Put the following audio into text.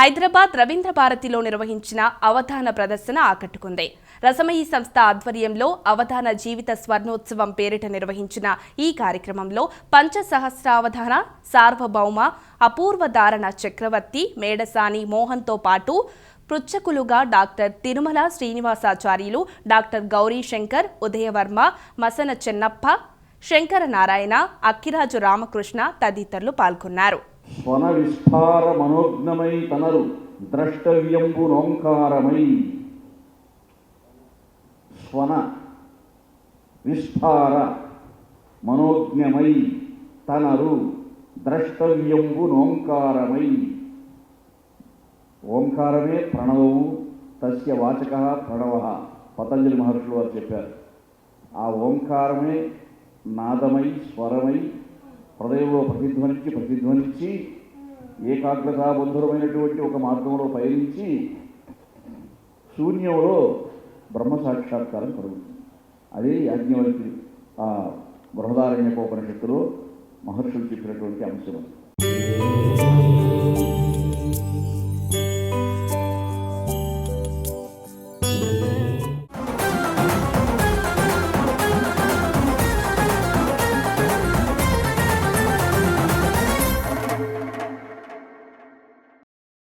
హైదరాబాద్ రవీంద్ర భారతిలో నిర్వహించిన అవధాన ప్రదర్శన ఆకట్టుకుంది. రసమయి సంస్థ ఆధ్వర్యంలో అవధాన జీవిత స్వర్ణోత్సవం పేరిట నిర్వహించిన ఈ కార్యక్రమంలో పంచసహస్రావధాన సార్వభౌమ అపూర్వ ధారణ చక్రవర్తి మేడసాని మోహన్తో పాటు పృచ్ఛకులుగా డాక్టర్ తిరుమల శ్రీనివాసాచార్యులు డాక్టర్ గౌరీ శంకర్ ఉదయవర్మ మసన చెన్నప్ప శంకర నారాయణ అక్కిరాజు రామకృష్ణ తదితరులు పాల్గొన్నారు. స్వన విస్ఫార మనోజ్ఞమై తనరు ద్రష్టవ్యంబు నోంకారమై స్వన విస్ఫార మనోజ్ఞమై తనరు ద్రష్టవ్యంబు నోంకారమై ఓంకారమే ప్రణవము తస్య వాచక ప్రణవ. పతంజలి మహర్షులు వారు చెప్పారు. ఆ ఓంకారమే నాదమై స్వరమై హృదయంలో ప్రతిధ్వనించి ప్రతిధ్వనించి ఏకాగ్రతాబంధురమైనటువంటి ఒక మార్గంలో పయనించి శూన్యంలో బ్రహ్మ సాక్షాత్కారం కలుగుతుంది. అదే యాజ్ఞవల్కి ఆ బృహదారణ్యకోపనిషత్తులో మహర్షులు చెప్పినటువంటి అంశం